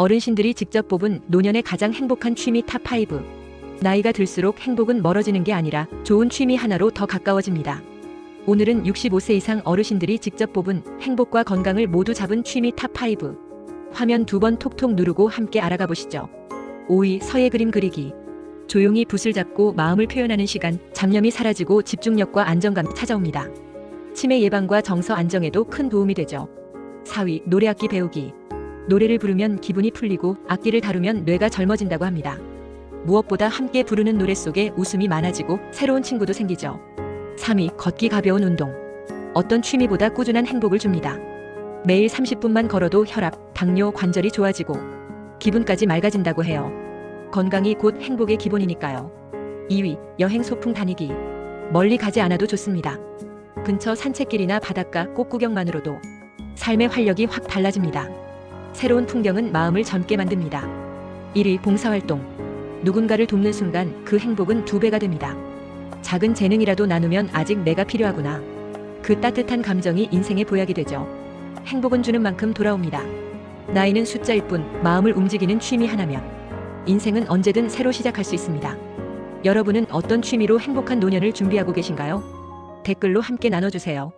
어르신들이 직접 뽑은 노년의 가장 행복한 취미 탑5. 나이가 들수록 행복은 멀어지는 게 아니라 좋은 취미 하나로 더 가까워집니다. 오늘은 65세 이상 어르신들이 직접 뽑은 행복과 건강을 모두 잡은 취미 탑5. 화면 두 번 톡톡 누르고 함께 알아가 보시죠. 5위 서예 그림 그리기. 조용히 붓을 잡고 마음을 표현하는 시간, 잡념이 사라지고 집중력과 안정감이 찾아옵니다. 치매 예방과 정서 안정에도 큰 도움이 되죠. 4위 노래악기 배우기. 노래를 부르면 기분이 풀리고 악기를 다루면 뇌가 젊어진다고 합니다. 무엇보다 함께 부르는 노래 속에 웃음이 많아지고 새로운 친구도 생기죠. 3위 걷기 가벼운 운동. 어떤 취미보다 꾸준한 행복을 줍니다. 매일 30분만 걸어도 혈압, 당뇨, 관절이 좋아지고 기분까지 맑아진다고 해요. 건강이 곧 행복의 기본이니까요. 2위 여행 소풍 다니기. 멀리 가지 않아도 좋습니다. 근처 산책길이나 바닷가 꽃구경만으로도 삶의 활력이 확 달라집니다. 새로운 풍경은 마음을 젊게 만듭니다. 1위 봉사활동. 누군가를 돕는 순간 그 행복은 두 배가 됩니다. 작은 재능이라도 나누면 아직 내가 필요하구나. 그 따뜻한 감정이 인생의 보약이 되죠. 행복은 주는 만큼 돌아옵니다. 나이는 숫자일 뿐 마음을 움직이는 취미 하나면 인생은 언제든 새로 시작할 수 있습니다. 여러분은 어떤 취미로 행복한 노년을 준비하고 계신가요? 댓글로 함께 나눠주세요.